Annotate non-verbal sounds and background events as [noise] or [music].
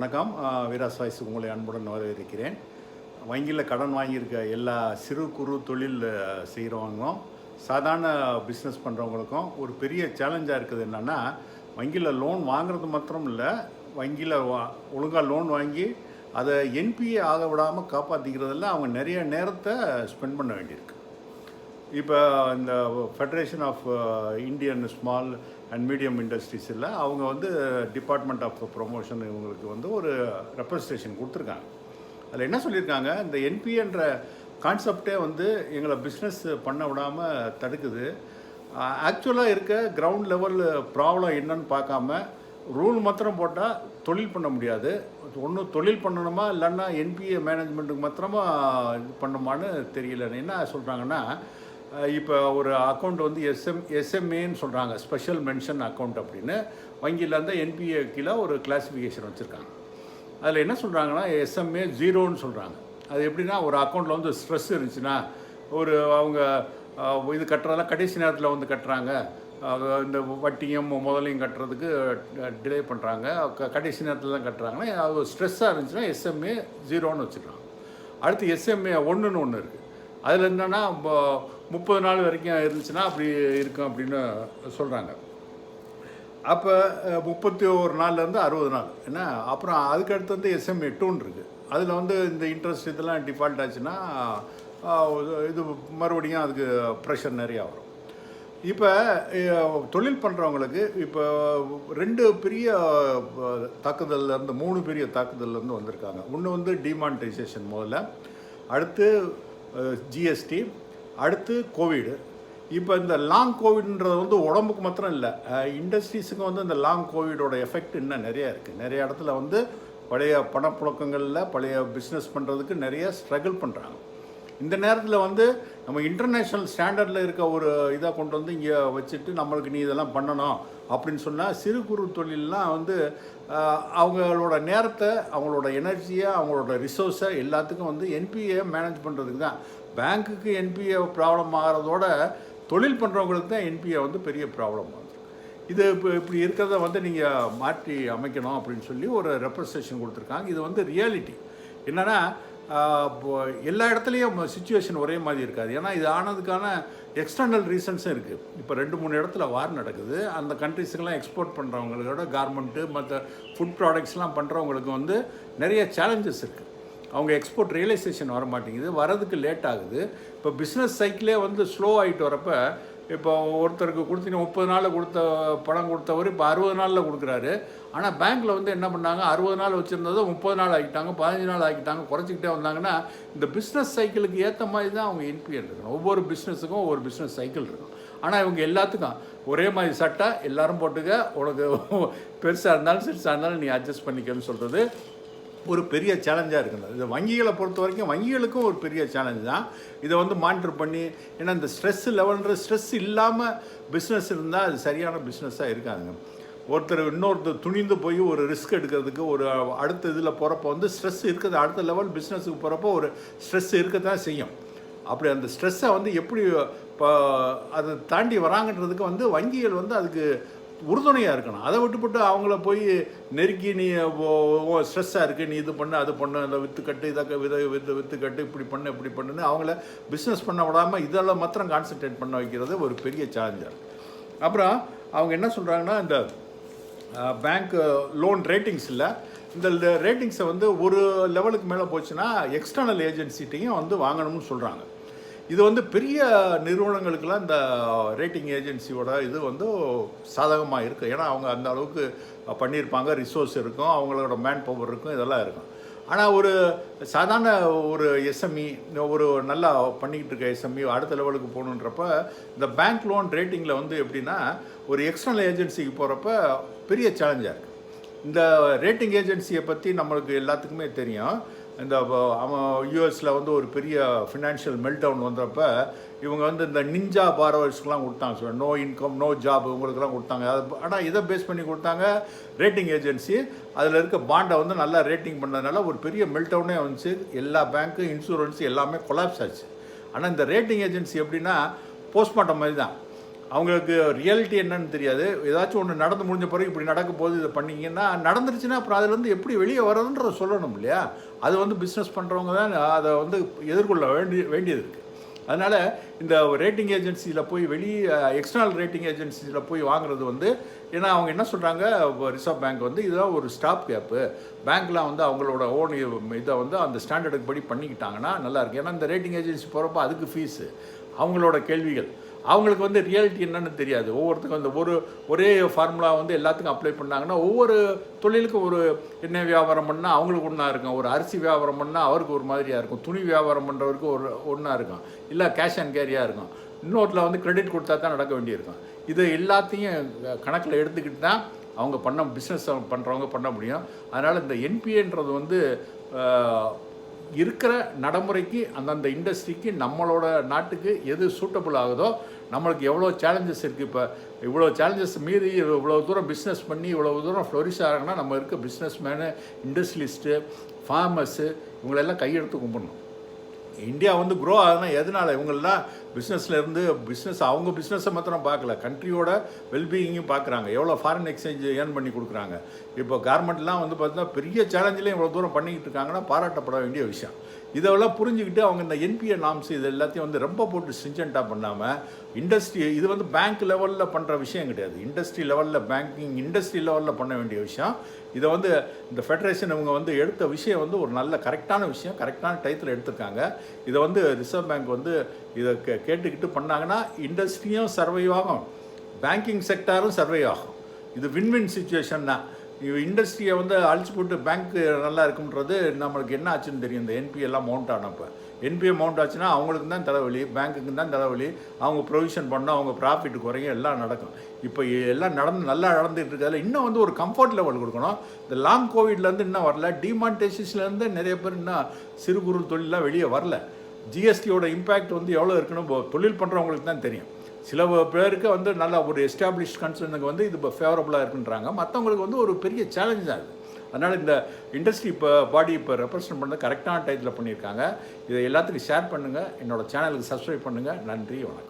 வணக்கம். வீராஸ் வாய்ஸ் உங்களை அன்புடன் வரவேற்கிறேன். வங்கியில் கடன் வாங்கியிருக்க எல்லா சிறு குறு தொழில் செய்கிறவங்களும் சாதாரண பிஸ்னஸ் பண்ணுறவங்களுக்கும் ஒரு பெரிய சேலஞ்சாக இருக்குது என்னென்னா வங்கியில் லோன் வாங்குறது மாத்திரம் இல்லை வங்கியில் வா ஒழுங்காக லோன் வாங்கி அதை என்பிஏ ஆக விடாமல் காப்பாற்றிக்கிறதுல அவங்க நிறைய நேரத்தை ஸ்பெண்ட் பண்ண வேண்டியிருக்கு. இப்போ இந்த federation of Indian small and medium இண்டஸ்ட்ரீஸில் அவங்க வந்து டிபார்ட்மெண்ட் ஆஃப் ப்ரொமோஷன் இவங்களுக்கு வந்து ஒரு ரெப்ரஸன்டேஷன் கொடுத்துருக்காங்க. அதில் என்ன சொல்லியிருக்காங்க இந்த என்பிஎன்ற கான்செப்டே வந்து எங்களை பிஸ்னஸ் பண்ண விடாமல் தடுக்குது. ஆக்சுவலாக இருக்க கிரவுண்ட் லெவல் ப்ராப்ளம் என்னன்னு பார்க்காம ரூல் மாத்திரம் போட்டால் தொழில் பண்ண முடியாது. ஒன்று தொழில் பண்ணணுமா இல்லைன்னா என்பிஏ மேனேஜ்மெண்ட்டுக்கு மாத்திரமா இது பண்ணுமான்னு தெரியல என்ன சொல்கிறாங்கன்னா இப்போ ஒரு அக்கௌண்ட் வந்து எஸ்எம் எஸ்எம்ஏன்னு சொல்கிறாங்க ஸ்பெஷல் மென்ஷன் அக்கௌண்ட் அப்படின்னு. வங்கியில் இருந்து என்பிஏ கீழே ஒரு கிளாஸிஃபிகேஷன் வச்சுருக்காங்க. அதில் என்ன சொல்கிறாங்கன்னா எஸ்எம்ஏ ஜீரோன்னு சொல்கிறாங்க அது எப்படின்னா ஒரு அக்கௌண்ட்டில் வந்து ஸ்ட்ரெஸ் இருந்துச்சுன்னா ஒரு அவங்க இது கட்டுறதெல்லாம் கடைசி நேரத்தில் வந்து கட்டுறாங்க. இந்த வட்டியும் முதலையும் கட்டுறதுக்கு டிலே பண்ணுறாங்க க- கடைசி நேரத்தில் தான் கட்டுறாங்கன்னா அது ஸ்ட்ரெஸ்ஸாக இருந்துச்சுன்னா எஸ்எம்ஏ ஜீரோன்னு வச்சுக்கலாம் அடுத்து எஸ்எம்ஏ ஒன்றுன்னு ஒன்று இருக்குது அதில் என்னென்னா முப்பது நாள் வரைக்கும் இருந்துச்சுன்னா அப்படி இருக்கும் அப்படின்னு சொல்கிறாங்க அப்போ முப்பத்தி ஒரு நாள்லேருந்து அறுபது நாள். என்ன? அப்புறம் அதுக்கு அடுத்து வந்து எஸ்எம்ஏ டூன் இருக்குது அதில் வந்து இந்த இன்ட்ரெஸ்ட் இதெல்லாம் டிஃபால்ட் ஆச்சுன்னா இது மறுபடியும் அதுக்கு ப்ரெஷர் நிறையா வரும். இப்போ தொழில் பண்ணுறவங்களுக்கு இப்போ ரெண்டு பெரிய தாக்குதல்லேருந்து மூணு பெரிய தாக்குதல்ல இருந்து வந்திருக்காங்க. ஒன்று வந்து டிமானிட்டைசேஷன் முதல்ல. அடுத்து ஜிஎஸ்டி அடுத்து கோவிடு இப்போ இந்த லாங் கோவிட்ன்றது வந்து உடம்புக்கு மாத்திரம் இல்லை. இண்டஸ்ட்ரீஸுக்கு வந்து இந்த லாங் கோவிடோட எஃபெக்ட் இன்னும் நிறையா இருக்குது நிறைய இடத்துல வந்து பழைய பணப்புழக்கங்களில் பழைய பிஸ்னஸ் பண்ணுறதுக்கு நிறைய ஸ்ட்ரகிள் பண்ணுறாங்க இந்த நேரத்தில் வந்து நம்ம இன்டர்நேஷ்னல் ஸ்டாண்டர்டில் இருக்க ஒரு இதை கொண்டு வந்து இங்கே வச்சுட்டு நம்மளுக்கு நீ இதெல்லாம் பண்ணணும். அப்படின்னு சொன்னால் சிறு குறு தொழிலெலாம் வந்து அவங்களோட நேரத்தை அவங்களோட எனர்ஜியை அவங்களோட ரிசோர்ஸை எல்லாத்துக்கும் வந்து என்பிஏ மேனேஜ் பண்ணுறதுக்கு தான். பேங்க்குக்கு என்பிஏ ப்ராப்ளம் ஆகிறதோட தொழில் பண்ணுறவங்களுக்கு தான் என்பிஏ வந்து பெரிய ப்ராப்ளம் ஆகுது. இது இப்போ இப்படி இருக்கிறத வந்து நீங்கள் மாற்றி அமைக்கணும் அப்படின்னு சொல்லி ஒரு ரெப்ரசன்டேஷன் கொடுத்துருக்காங்க. இது வந்து ரியாலிட்டி என்னென்னா எல்லா இடத்துலையும் சுச்சுவேஷன் ஒரே மாதிரி இருக்காது. ஏன்னா இது ஆனதுக்கான எக்ஸ்டர்னல் ரீசன்ஸும் இருக்குது இப்போ ரெண்டு மூணு இடத்துல வார் நடக்குது. அந்த கண்ட்ரிஸுக்கெல்லாம் எக்ஸ்போர்ட் பண்ணுறவங்களோட கார்மெண்ட்டு மற்ற ஃபுட் ப்ராடக்ட்ஸ்லாம் பண்ணுறவங்களுக்கு வந்து நிறைய சேலஞ்சஸ் இருக்குது அவங்க எக்ஸ்போர்ட் ரியலைசேஷன் வர மாட்டேங்குது வரதுக்கு லேட் ஆகுது. இப்போ பிஸ்னஸ் சைக்கிளே வந்து ஸ்லோ ஆகிட்டு வரப்போ இப்போ ஒருத்தருக்கு கொடுத்தீங்க முப்பது நாளில் கொடுத்த பணம் கொடுத்தவர் இப்போ அறுபது நாளில் கொடுக்குறாரு. ஆனால் பேங்க்கில் வந்து என்ன பண்ணாங்க? அறுபது நாள் வச்சுருந்ததை முப்பது நாள் ஆக்கிட்டாங்க பதினஞ்சு நாள் ஆக்கிட்டாங்க குறைச்சிக்கிட்டே வந்தாங்கன்னா இந்த பிஸ்னஸ் சைக்கிளுக்கு ஏற்ற மாதிரி தான் அவங்க என்பிஎல் இருக்கணும். ஒவ்வொரு பிஸ்னஸுக்கும் ஒவ்வொரு பிஸ்னஸ் சைக்கிள் இருக்கும் ஆனால் இவங்க எல்லாத்துக்கும் ஒரே மாதிரி சட்டை எல்லாரும் போட்டுக்க உனக்கு [laughs] பெருசாக இருந்தாலும் சிறுசாக இருந்தாலும் நீ அட்ஜஸ்ட் பண்ணிக்கன்னு சொல்கிறது ஒரு பெரிய சேலஞ்சாக இருக்குது இது வங்கிகளை பொறுத்த வரைக்கும் வங்கிகளுக்கும் ஒரு பெரிய சேலஞ்ச் தான். இதை வந்து மானிட்டர் பண்ணி ஏன்னா இந்த ஸ்ட்ரெஸ் லெவல்ன்ற ஸ்ட்ரெஸ் இல்லாமல் பிஸ்னஸ் இருந்தால் அது சரியான பிஸ்னஸாக இருக்காதுங்க. ஒருத்தர் இன்னொருத்தர் துணிந்து போய் ஒரு ரிஸ்க் எடுக்கிறதுக்கு ஒரு அடுத்த இதில் போகிறப்போ வந்து ஸ்ட்ரெஸ் இருக்குது அடுத்த லெவல் பிஸ்னஸுக்கு போகிறப்போ ஒரு ஸ்ட்ரெஸ் இருக்க தான் செய்யும். அப்படி அந்த ஸ்ட்ரெஸ்ஸை வந்து எப்படி இப்போ அதை தாண்டி வராங்கன்றதுக்கு வந்து வங்கிகள் வந்து அதுக்கு உறுதுணையாக இருக்கணும். அதை விட்டுப்பட்டு அவங்கள போய் நெருக்கி நீ ஸ்ட்ரெஸ்ஸாக இருக்கு. நீ இது பண்ணு அது பண்ணு அதை விற்று கட்டு இதை விதை வித்து வித்து கட்டு இப்படி பண்ணு இப்படி பண்ணுன்னு அவங்கள பிஸ்னஸ் பண்ண விடாமல் இதெல்லாம் மாத்திரம் கான்சென்ட்ரேட் பண்ண வைக்கிறது ஒரு பெரிய சேலஞ்சாக இருக்குது அப்புறம் அவங்க என்ன சொல்கிறாங்கன்னா இந்த பேங்க் லோன் ரேட்டிங்ஸ் இல்லை இந்த ரேட்டிங்ஸை வந்து ஒரு லெவலுக்கு மேலே போச்சுன்னா எக்ஸ்டர்னல் ஏஜென்சிட்டையும் வந்து வாங்கணும்னு சொல்கிறாங்க இது வந்து பெரிய நிறுவனங்களுக்கெல்லாம் இந்த ரேட்டிங் ஏஜென்சியோட இது வந்து சாதகமாக இருக்குது ஏன்னா அவங்க அந்த அளவுக்கு பண்ணியிருப்பாங்க. ரிசோர்ஸ் இருக்கும். அவங்களோட மேன் பவர் இருக்கும். இதெல்லாம் இருக்கும். ஆனால் ஒரு சாதாரண ஒரு எஸ்எம்இ ஒரு நல்லா பண்ணிக்கிட்டு இருக்க எஸ்எம்இ அடுத்த லெவலுக்கு போகணுன்றப்ப இந்த பேங்க் லோன் ரேட்டிங்கில் வந்து எப்படின்னா ஒரு எக்ஸ்டர்னல் ஏஜென்சிக்கு போகிறப்ப பெரிய சேலஞ்சாக இருக்குது இந்த ரேட்டிங் ஏஜென்சியை பற்றி நம்மளுக்கு எல்லாத்துக்குமே தெரியும். இந்த அவன் யூஎஸில் வந்து ஒரு பெரிய ஃபினான்ஷியல் மெல்டவுன் வந்தப்ப இவங்க வந்து இந்த நிஞ்சா பாரோவர்ஸ்க்குலாம் கொடுத்தாங்க sir. No income no job இவங்களுக்குலாம் கொடுத்தாங்க. அது ஆனால் இதை பேஸ் பண்ணி கொடுத்தாங்க ரேட்டிங் ஏஜென்சி அதில் இருக்க பாண்டை வந்து நல்லா ரேட்டிங் பண்ணதுனால ஒரு பெரிய மெல்டவுனே வந்துச்சு. எல்லா பேங்க்கு இன்சூரன்ஸ் எல்லாமே கொலாப்ஸ் ஆச்சு. ஆனால் இந்த ரேட்டிங் ஏஜென்சி எப்படின்னா போஸ்ட்மார்ட்டம் மாதிரி தான் அவங்களுக்கு ரியாலிட்டி என்னன்னு தெரியாது. ஏதாச்சும் ஒன்று நடந்து முடிஞ்ச பிறகு இப்படி நடக்க போது இதை பண்ணிங்கன்னா நடந்துருச்சுன்னா அப்புறம் அதுலேருந்து எப்படி வெளியே வர்றதுன்றத சொல்லணும் இல்லையா? அது வந்து பிஸ்னஸ் பண்ணுறவங்க தான் அதை வந்து எதிர்கொள்ள வேண்டிய வேண்டியது இருக்குது அதனால் இந்த ரேட்டிங் ஏஜென்சியில் போய் வெளி எக்ஸ்டர்னல் ரேட்டிங் ஏஜென்சியில் போய் வாங்குறது வந்து ஏன்னா அவங்க என்ன சொல்கிறாங்க ரிசர்வ் பேங்க் வந்து இதெல்லாம் ஒரு ஸ்டாப் கேப்பு பேங்க்லாம் வந்து அவங்களோட ஓன் இதை வந்து அந்த ஸ்டாண்டர்டுக்கு படி பண்ணிக்கிட்டாங்கன்னா நல்லாயிருக்கு ஏன்னா இந்த ரேட்டிங் ஏஜென்சி போகிறப்ப அதுக்கு ஃபீஸு அவங்களோட கேள்விகள். அவங்களுக்கு வந்து ரியாலிட்டி என்னன்னு தெரியாது. ஒவ்வொருத்துக்கும் அந்த ஒரு ஒரே ஃபார்முலா வந்து எல்லாத்துக்கும் அப்ளை பண்ணாங்கன்னா ஒவ்வொரு தொழிலுக்கும் ஒரு எண்ணெய் வியாபாரம் பண்ணால் அவங்களுக்கு ஒன்றா இருக்கும். ஒரு அரிசி வியாபாரம் பண்ணால் அவருக்கு ஒரு மாதிரியாக இருக்கும். துணி வியாபாரம் பண்ணுறவருக்கு ஒரு ஒன்றா இருக்கும். இல்லை கேஷ் அண்ட் கேரியாக இருக்கும். இன்னொருத்தில் வந்து கிரெடிட் கொடுத்தா தான் நடக்க வேண்டியிருக்கும். இது எல்லாத்தையும் கணக்கில் எடுத்துக்கிட்டு தான் அவங்க பண்ண பிஸ்னஸ் பண்ணுறவங்க பண்ண முடியும். அதனால் இந்த என்பிஏன்றது வந்து இருக்கிற நடைமுறைக்கு அந்தந்த இண்டஸ்ட்ரிக்கு நம்மளோட நாட்டுக்கு எது சூட்டபுள் ஆகுதோ நம்மளுக்கு எவ்வளோ சேலஞ்சஸ் இருக்குது இப்போ இவ்வளோ சேலஞ்சஸ் மீறி இவ்வளோ தூரம் பிஸ்னஸ் பண்ணி இவ்வளோ தூரம் ஃப்ளோரிஷ் ஆகிறாங்கன்னா நம்ம இருக்க பிஸ்னஸ் மேனு இண்டஸ்ட்ரியலிஸ்ட்டு ஃபார்மர்ஸு இவங்களெல்லாம் கையெடுத்து கும்பிடணும். இந்தியா வந்து க்ரோ ஆகுதுன்னா எதனால்? இவங்கெல்லாம் பிஸ்னஸ்லேருந்து பிஸ்னஸ் அவங்க பிஸ்னஸை மாத்திரம் பார்க்கல. கண்ட்ரியோட வெல்பீயிங்கும் பார்க்குறாங்க. எவ்வளோ ஃபாரின் எக்ஸ்சேஞ்ச் ஏர்ன் பண்ணி கொடுக்குறாங்க. இப்போ கார்மெண்ட்லாம் வந்து பார்த்தீங்கன்னா பெரிய சேலஞ்சிலையும் இவ்வளோ தூரம் பண்ணிக்கிட்டு இருக்காங்கன்னா பாராட்டப்பட வேண்டிய விஷயம். இதெல்லாம் புரிஞ்சுக்கிட்டு அவங்க இந்த என்பிஏ நாம்ஸ் இது எல்லாத்தையும் வந்து ரொம்ப போட்டு சிஞ்சண்ட்டாக பண்ணாமல் இண்டஸ்ட்ரி இது வந்து பேங்க் லெவலில் பண்ணுற விஷயம் கிடையாது. இண்டஸ்ட்ரி லெவலில் பேங்கிங் இண்டஸ்ட்ரி லெவலில் பண்ண வேண்டிய விஷயம். இதை வந்து இந்த ஃபெடரேஷன் இவங்க வந்து எடுத்த விஷயம் வந்து ஒரு நல்ல கரெக்டான விஷயம் கரெக்டான டயத்தில் எடுத்திருக்காங்க. இதை வந்து ரிசர்வ் பேங்க் வந்து இதை கே கேட்டுக்கிட்டு பண்ணாங்கன்னா இண்டஸ்ட்ரியும் சர்வைவ் ஆகும். பேங்கிங் செக்டாரும் சர்வை ஆகும். இது வின்-வின் சுச்சுவேஷன் தான். இண்டஸ்ட்ரியை வந்து அழிச்சு போட்டு பேங்க் நல்லா இருக்கும்ன்றது நம்மளுக்கு என்ன ஆச்சுன்னு தெரியும். இந்த என்பிஎல்லாம் மவுண்ட் மவுண்ட் ஆனப்போ. என்பிஏ மவுண்ட் ஆச்சுன்னா அவங்களுக்கு தான் தலைவலி பேங்க்குக்கு தான் தலைவலி. அவங்க ப்ரொவிஷன் பண்ணோம் அவங்க ப்ராஃபிட் குறையும் எல்லாம் நடக்கும். இப்போ எல்லாம் நடந்து நல்லா நடந்துகிட்டு இருக்கிறதுல இன்னும் வந்து ஒரு கம்ஃபர்ட் லெவல் கொடுக்கணும். இந்த லாங் கோவிட்லேருந்து இன்னும் வரல. டிமான்டேஷன்ஸ்லேருந்து நிறைய பேர் இன்னும் சிறு குறு தொழிலெலாம் வெளியே வரல. ஜிஎஸ்டியோட இம்பேக்ட் வந்து எவ்வளோ இருக்குன்னு தொழில் பண்ணுறவங்களுக்கு தான் தெரியும். சில பேருக்கு வந்து நல்ல ஒரு எஸ்டாப்ளிஷ் கன்சர்னுக்கு வந்து இது இப்போ ஃபேவரபுளாக இருக்குன்றாங்க. மற்றவங்களுக்கு வந்து ஒரு பெரிய சேலஞ்ச் ஆகுது. அதனால் இந்த இண்டஸ்ட்ரி இப்போ பாடி இப்போ ரெப்ரசன்ட் பண்ணது கரெக்டான டயத்தில் பண்ணியிருக்காங்க. இதை எல்லாத்துக்கும் ஷேர் பண்ணுங்கள் என்னோட சேனலுக்கு சப்ஸ்கிரைப் பண்ணுங்கள் நன்றி வணக்கம்.